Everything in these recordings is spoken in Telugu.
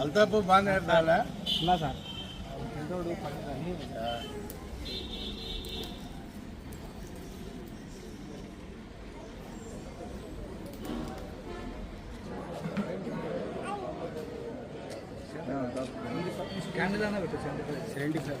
అల్తాపు బాగానే ఆడాలా ఉన్నా సార్ పెద్దోడు పక్కన క్యాండిల్ అన్న పెట్టచ్చు సెవెంటీ ఫైవ్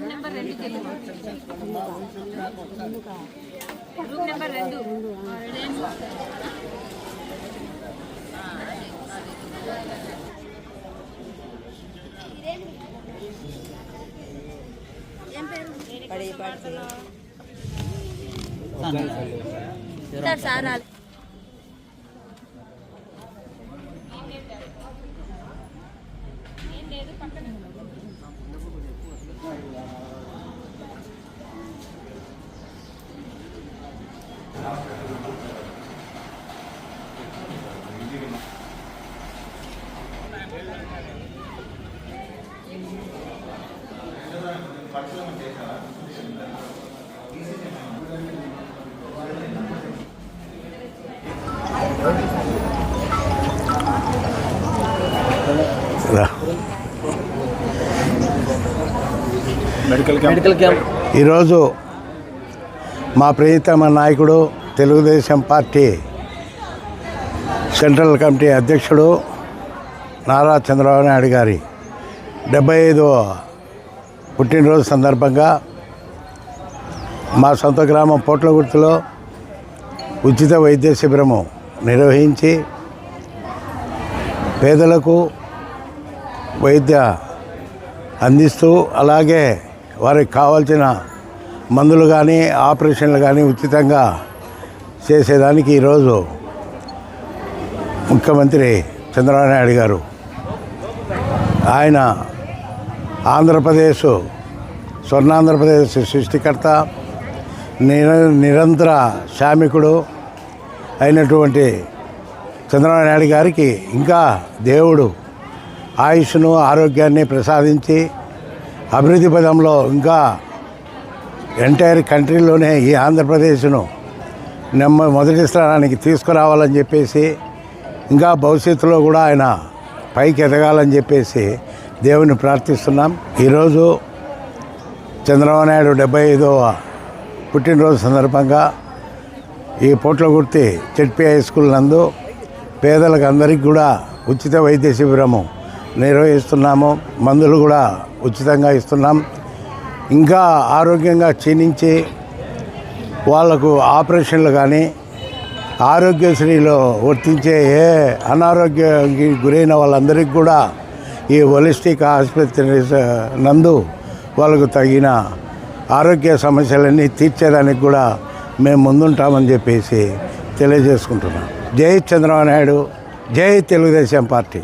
రూమ్ నెంబర్ రెండు తెలుగు రూమ్ నెంబర్ రెండు. సార్ సార్ మెడికల్ క్యాంప్ ఈరోజు మా ప్రియతమ నాయకుడు తెలుగుదేశం పార్టీ సెంట్రల్ కమిటీ అధ్యక్షుడు నారా చంద్రబాబు నాయుడు గారి డెబ్బై ఐదవ పుట్టినరోజు సందర్భంగా మా సొంత గ్రామం పోట్లగుర్తులో ఉచిత వైద్య శిబిరము నిర్వహించి పేదలకు వైద్య అందిస్తూ అలాగే వారికి కావాల్సిన మందులు కానీ ఆపరేషన్లు కానీ ఉచితంగా చేసేదానికి ఈరోజు ముఖ్యమంత్రి చంద్రబాబు నాయుడు గారు. ఆయన ఆంధ్రప్రదేశ్ స్వర్ణాంధ్రప్రదేశ్ సృష్టికర్త నిర నిరంతర శ్రామికుడు అయినటువంటి చంద్రబాబు నాయుడు గారికి ఇంకా దేవుడు ఆయుష్ను ఆరోగ్యాన్ని ప్రసాదించి అభివృద్ధి పదంలో ఇంకా ఎంటైర్ కంట్రీలోనే ఈ ఆంధ్రప్రదేశ్ను నెమ్మ మొదటి స్థానానికి తీసుకురావాలని చెప్పేసి ఇంకా భవిష్యత్తులో కూడా ఆయన పైకి ఎదగాలని చెప్పేసి దేవుని ప్రార్థిస్తున్నాం. ఈరోజు చంద్రబాబు నాయుడు డెబ్బై ఐదవ పుట్టినరోజు సందర్భంగా ఈ పోట్లగుర్తి చెట్పి హై స్కూల్ నందు పేదలకు అందరికీ కూడా ఉచిత వైద్య శిబిరము నిర్వహిస్తున్నాము. మందులు కూడా ఉచితంగా ఇస్తున్నాం. ఇంకా ఆరోగ్యంగా క్షీణించి వాళ్ళకు ఆపరేషన్లు కానీ ఆరోగ్యశ్రీలో వర్తించే ఏ అనారోగ్యానికి గురైన వాళ్ళందరికీ కూడా ఈ హోలిస్టిక్ ఆసుపత్రి నందు వాళ్ళకు తగిన ఆరోగ్య సమస్యలన్నీ తీర్చేదానికి కూడా మేము ముందుంటామని చెప్పేసి తెలియజేసుకుంటున్నాం. జై చంద్రబాబు నాయుడు జై తెలుగుదేశం పార్టీ.